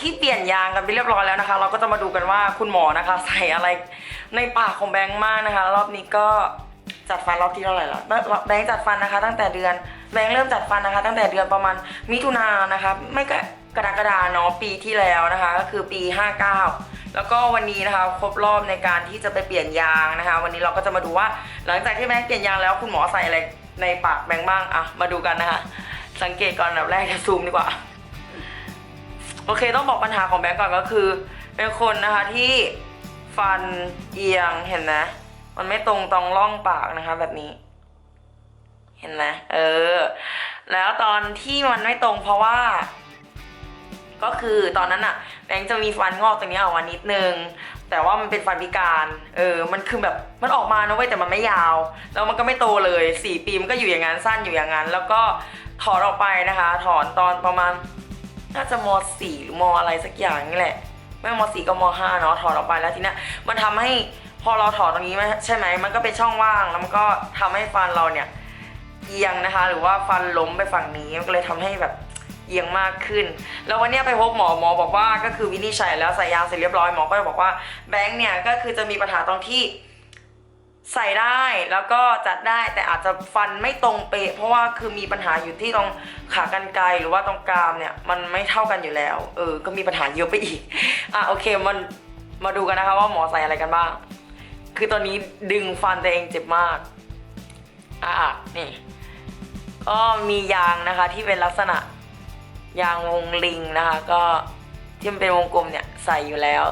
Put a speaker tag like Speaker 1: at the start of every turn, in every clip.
Speaker 1: ที่เปลี่ยนยางกันไปเรียบร้อยแล้วนะคะ เราก็จะมาดูกันว่าคุณหมอนะคะ ใส่อะไรในปากของแบงค์มากนะคะ รอบนี้ก็จัดฟันรอบที่เท่าไหร่แล้วแบงค์จัดฟันนะคะ ตั้งแต่เดือนแบงค์เริ่มจัดฟันนะคะ ตั้งแต่เดือนประมาณมิถุนายนนะคะไม่ก็กรกฎาเนาะปีที่แล้วนะคะ ก็คือปี 59 แล้วก็วันนี้นะคะครบรอบในการที่จะไปเปลี่ยนยางนะคะ วันนี้เราก็จะมาดูว่า หลังจากที่แบงค์เปลี่ยนยางแล้วคุณหมอใส่อะไรในปากแบงค์บ้างอะมาดูกันนะคะ สังเกตก่อนอันดับแรกจะซูมดีกว่า โอเคต้องบอกปัญหาของแบงก์ก่อนก็คือ เป็นคนนะคะที่ฟันเอียงเห็นไหมมันไม่ตรงตรงร่องปากนะคะ แบบนี้ เห็นไหมเออ แล้วตอนที่มันไม่ตรงเพราะว่า ก็คือตอนนั้นอะแบงค์จะมีฟันงอกตรงนี้ออกมานิดนึงแต่ว่ามันเป็นฟันพิการ เออ มันคือแบบ มันออกมานะเว้ยแต่มันไม่ยาว แล้วมันก็ไม่โตเลยสี่ปีมันก็อยู่อย่างนั้นสั้นอยู่อย่างนั้น แล้วก็ถอนออกไปนะคะ ถอนตอนประมาณ น่าจะมสี่หรือมอะไรสักอย่างนี่แหละไม่มสี่ก็มห้าเนาะถอนออกไปแล้วทีเนี้ยมันทำให้พอเราถอนตรงนี้ใช่ไหมมันก็เป็นช่องว่างแล้วมันก็ทำให้ฟันเราเนี่ยเอียงนะคะ หรือว่าฟันล้มไปฝั่งนี้มันก็เลยทำให้แบบเอียงมากขึ้น แล้ววันนี้ไปพบหมอหมอบอกว่าก็คือวินิจฉัยแล้วใส่ยาเสร็จเรียบร้อยหมอก็บอกว่าแบงค์เนี่ยก็คือจะมีปัญหาตรงที่ ใส่ได้แล้วก็จัดได้แต่อาจจะฟันไม่ตรงเป๊ะเพราะว่าคือมีปัญหาอยู่ที่ตรงขากรรไกรหรือว่าตรงกรามเนี่ยมันไม่เท่ากันอยู่แล้ว เออ ก็มีปัญหาเยอะไปอีก อะโอเคมันมาดูกันนะคะว่าหมอใส่อะไรกันบ้าง คือตอนนี้ดึงฟันตัวเองเจ็บมาก อะอะนี่ก็มียางนะคะที่เป็นลักษณะยางวงลิงนะคะก็ที่มันเป็นวงกลมเนี่ยใส่อยู่แล้ว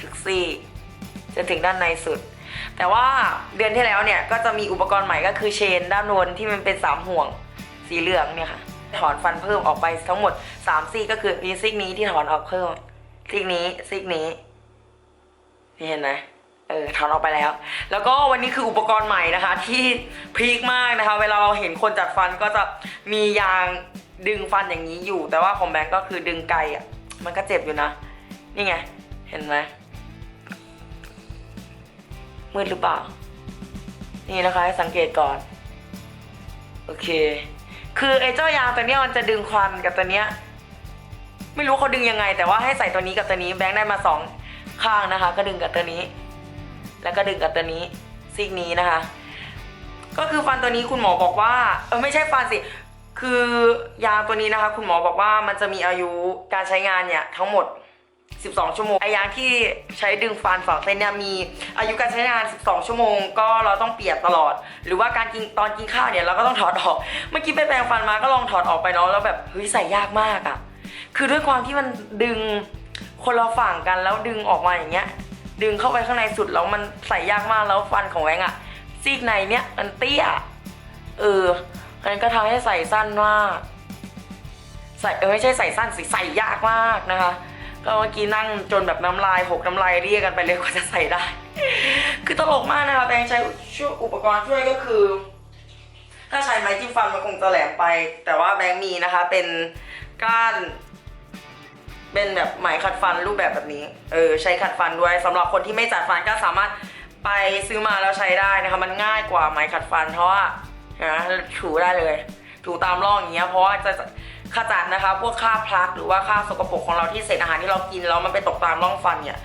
Speaker 1: ทุกซี่จนถึงด้านในสุด แต่ว่าเดือนที่แล้วเนี่ยก็จะมีอุปกรณ์ใหม่ก็คือเชนด้านบนที่มันเป็นสามห่วงสีเหลืองเนี่ยค่ะ ถอนฟันเพิ่มออกไปทั้งหมดสามซี่ก็คือมีซีกนี้ที่ถอนออกเพิ่มซีกนี้ซีกนี้นี่เห็นไหมเออถอนออกไปแล้ว แล้วก็วันนี้คืออุปกรณ์ใหม่นะคะ ที่พีคมากนะคะ เวลาเราเห็นคนจัดฟันก็จะมียางดึงฟันอย่างนี้อยู่ แต่ว่าของแบงก์ก็คือดึงไกลอะ มันก็เจ็บอยู่นะ นี่ไง เห็นไหม มืดหรือเปล่า นี่นะคะสังเกตก่อน โอเค คือไอ้เจ้ายางตัวเนี้ยมันจะดึงควันกับตัวเนี้ย ไม่รู้เขาดึงยังไง แต่ว่าให้ใส่ตัวนี้กับตัวนี้แบงค์ได้มาสองข้างนะคะ ก็ดึงกับตัวนี้ แล้วก็ดึงกับตัวนี้ซีกนี้นะคะ ก็คือฟันตัวนี้คุณหมอบอกว่า เออไม่ใช่ฟันสิ คือยางตัวนี้นะคะ คุณหมอบอกว่ามันจะมีอายุการใช้งานเนี่ยทั้งหมด 12 ชั่วโมงไอยางที่ใช้ดึงฟันสองเส้นเนี่ยมีอายุการใช้งาน 12 ชั่วโมง ก็เราต้องเปลี่ยนตลอด หรือว่าการกินตอนกินข้าวเนี่ยเราก็ต้องถอดออก เมื่อกี้ไปแปรงฟันมาก็ลองถอดออกไปเนาะแล้วแบบเฮ้ยใส่ยากมากอะ่ะ คือด้วยความที่มันดึงคนละฝั่งกันแล้วดึงออกมาอย่างเงี้ย ดึงเข้าไปข้างในสุดแล้วมันใส่ยากมากแล้วฟันของแวงอะ่ะซีกในเนี่ยมันเตี้ยเอองั้นก็ทำให้ใส่สั้นมากใส่เออไม่ใช่ใส่สั้นสิใส่ยากมากนะคะ ก็เมื่อกี้นั่งจนแบบน้ำลายหกน้ำลายเรียกกันไปเลยกว่าจะใส่ได้ คือตลกมากนะคะแบงค์ใช้ช่วยอุปกรณ์ช่วยก็คือ ถ้าใช้ไม้จิ้มฟันมันคงจะแหลมไป แต่ว่าแบงค์มีนะคะ เป็นก้าน เป็นแบบไหมขัดฟันรูปแบบแบบนี้ เออใช้ขัดฟันด้วยสำหรับคนที่ไม่จัดฟันก็สามารถไปซื้อมาแล้วใช้ได้นะคะ มันง่ายกว่าไหมขัดฟันเพราะว่านไหมถูได้เลย ถูตามร่องอย่างเงี้ยเพราะว่าจะ ขจัดนะคะ พวกคราพลักหรือว่าคราสกปรกของเราที่เศษอาหารที่เรากินแล้วมันไปตกตามร่องฟันเนี่ย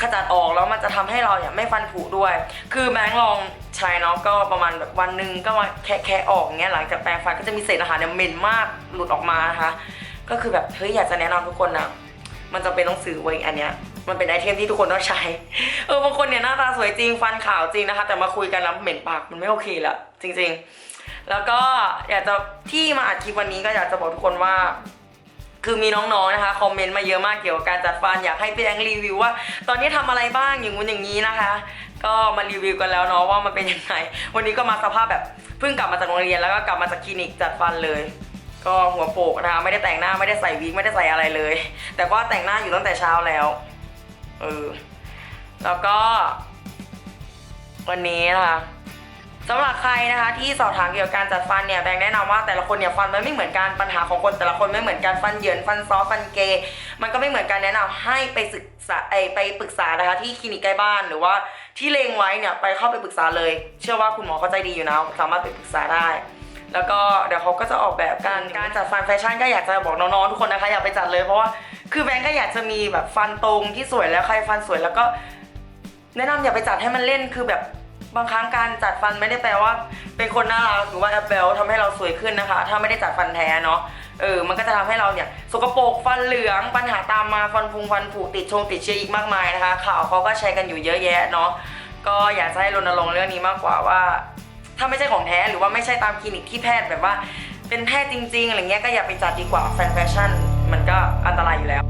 Speaker 1: ขจัดออกแล้วมันจะทำให้เราเนี่ยไม่ฟันผุด้วย คือแบงค์ลองใช้เนาะก็ประมาณแบบวันหนึ่งก็มาแคะแคะออกเงี้ยหลังจากแปรงฟันก็จะมีเศษอาหารเนี่ยเหม็นมากหลุดออกมานะคะ ก็คือแบบเฮ้ยอยากจะแนะนำทุกคนนะมันจะเป็นต้องซื้อไว้อันเนี้ยมันเป็นไอเทมที่ทุกคนต้องใช้ เออบางคนเนี่ยหน้าตาสวยจริงฟันขาวจริงนะคะ แต่มาคุยกันแล้วเหม็นปากมันไม่โอเคละจริง ๆ แล้วก็อยากจะที่มาอัดคลิปวันนี้ก็อยากจะบอกทุกคนว่า คือมีน้องๆนะคะคอมเมนต์มาเยอะมากเกี่ยวกับการจัดฟันอยากให้พี่แองรีวิวว่า ตอนนี้ทำอะไรบ้างอย่างงู้นอย่างนี้นะคะ ก็มารีวิวกันแล้วเนาะว่ามันเป็นยังไงวันนี้ก็มาสภาพแบบเพิ่งกลับมาจากโรงเรียนแล้วก็กลับมาจากคลินิกจัดฟันเลยก็หัวโปกนะคะไม่ได้แต่งหน้าไม่ได้ใส่วิกไม่ได้ใส่อะไรเลย แต่ก็แต่งหน้าอยู่ตั้งแต่เช้าแล้วเออแล้วก็ วันนี้นะคะ สำหรับใครนะคะที่สอบถามเกี่ยวกับการจัดฟันเนี่ยแบงค์แนะนำว่าแต่ละคนเนี่ยฟันมันไม่เหมือนกันปัญหาของคนแต่ละคนไม่เหมือนกันฟันเหยินฟันซอฟันเกย์มันก็ไม่เหมือนกันแนะนำให้ไปศึกษาไอไปปรึกษานะคะที่คลินิกใกล้บ้านหรือว่าที่เลงไว้เนี่ยไปเข้าไปปรึกษาเลย เชื่อว่าคุณหมอเขาใจดีอยู่นะสามารถไปปรึกษาได้แล้วก็เดี๋ยวเขาก็จะออกแบบการการจัดฟันแฟชั่นก็อยากจะบอกน้องๆทุกคนนะคะอย่าไปจัดเลยเพราะว่าคือแบงก์ก็อยากจะมีแบบฟันตรงที่สวยแล้วใครฟันสวยแล้วก็ แนะนำอย่าไปจัดให้มันเล่นคือแบบ บางครั้งการจัดฟันไม่ได้แปลว่า เป็นคนน่ารักหรือว่าแอปเปิลทำให้เราสวยขึ้นนะคะ ถ้าไม่ได้จัดฟันแท้เนาะเออมันก็จะทำให้เราเนี่ยสกปรกฟันเหลืองปัญหาตามมาฟันพุงฟันผุติดชงติดเชื้ออีกมากมายนะคะ ข่าวเขาก็แชร์กันอยู่เยอะแยะเนาะก็อยากจะให้รณรงค์เรื่องนี้มากกว่าว่า ถ้าไม่ใช่ของแท้หรือว่าไม่ใช่ตามคลินิกที่แพทย์แบบว่า เป็นแพทย์จริงๆอะไรเงี้ยก็อย่าไปจัดดีกว่าแฟนแฟชั่น มันก็อันตรายอยู่แล้ว